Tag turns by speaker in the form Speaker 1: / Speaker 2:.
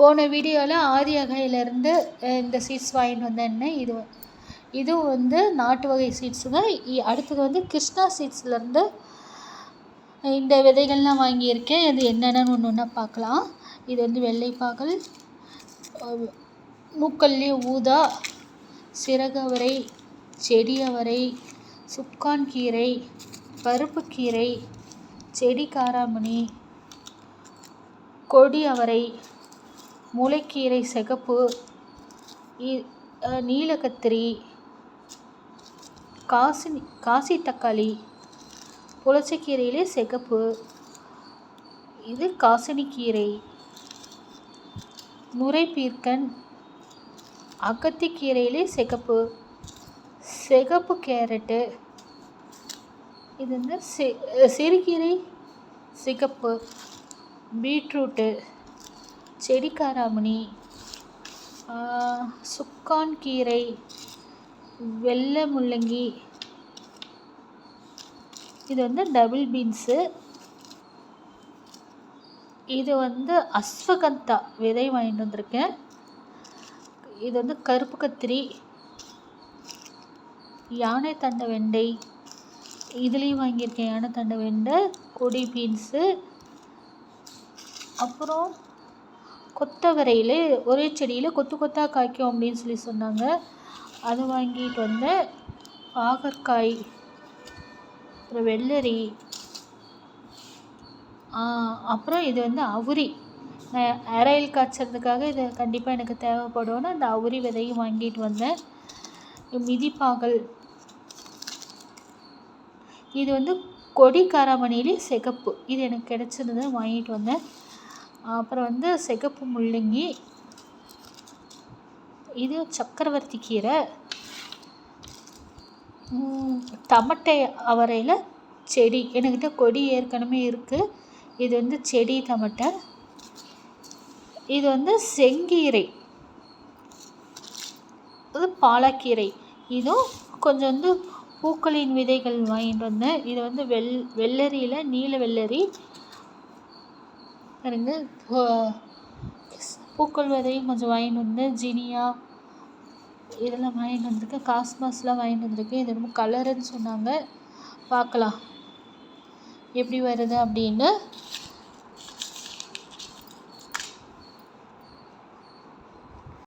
Speaker 1: போன வீடியோவில் ஆதி அகையிலேருந்து இந்த சீட்ஸ் வாங்கிட்டு வந்தேன்னு இது இதுவும் வந்து நாட்டு வகை சீட்ஸுங்க அடுத்தது வந்து கிருஷ்ணா சீட்ஸ்லேருந்து இந்த விதைகள்லாம் வாங்கியிருக்கேன். இது என்னென்னு ஒன்று ஒன்றா பார்க்கலாம். இது வந்து வெள்ளைப்பாகல் மூக்கல்லி ஊதா சிறகவரை செடி அவரை சுக்கான் கீரை பருப்பு கீரை செடி காராமணி கொடி அவரை முளைக்கீரை சிகப்பு நீலக்கத்திரி காசி காசி தக்காளி புளிச்சக்கீரையிலே சிகப்பு. இது காசினிக்கீரை. நுரைப்பீர்க்கன் அகத்திக்கீரையிலே சிகப்பு. சிகப்பு கேரட்டு. இது வந்து சி சிறுகீரை சிகப்பு. பீட்ரூட்டு. செடிக்காராமணி சுக்கான் கீரை வெள்ளை முள்ளங்கி. இது வந்து டபுள் பீன்ஸு. இது வந்து அஸ்வகந்தா விதை வாங்கிட்டு வந்திருக்கேன். இது வந்து கருப்பு கத்திரி யானை தண்டை வெண்டை. இதுலேயும் வாங்கியிருக்கேன் யானை தண்டை வெண்டை கொடி பீன்ஸு. அப்புறம் கொத்தவரையில் ஒரே செடியில் கொத்து கொத்தாக காய்க்கும் அப்படின்னு சொல்லி சொன்னாங்க. அது வாங்கிட்டு வந்தேன் பாகற்காய் அப்புறம் வெள்ளரி அப்புறம் இது வந்து அவுரி. நான் அரையில் காய்ச்சறதுக்காக இது கண்டிப்பாக எனக்கு தேவைப்படும்னு அந்த அவுரி விதையும் வாங்கிட்டு வந்தேன். மிதிப்பாகல் இது வந்து கொடி காராமணிலே சிகப்பு. இது எனக்கு கிடச்சிருந்தது வாங்கிட்டு வந்தேன். அப்புறம் வந்து சிகப்பு முள்ளங்கி இது சக்கரவர்த்தி கீரை தமட்டை அவரையில் செடி என்கிட்ட கொடி ஏற்கனவே இருக்குது இது வந்து செடி தமட்டை. இது வந்து செங்கீரை. இது பாலக்கீரை. இதுவும் கொஞ்சம் வந்து பூக்களின் விதைகள் வாங்கிட்டு வந்தேன். இது வந்து வெள் வெள்ளரியில் நீல வெள்ளரி பாருங்க. பூக்கள் விதையும் கொஞ்சம் வாங்கிட்டு வந்தேன் ஜினியா இதெல்லாம் வாங்கிட்டு வந்திருக்கேன் காஸ்மாஸ்லாம் வாங்கிட்டு வந்திருக்கேன் இது ரொம்ப கலருன்னு சொன்னாங்க. பார்க்கலாம். எப்படி வருது அப்படின்னு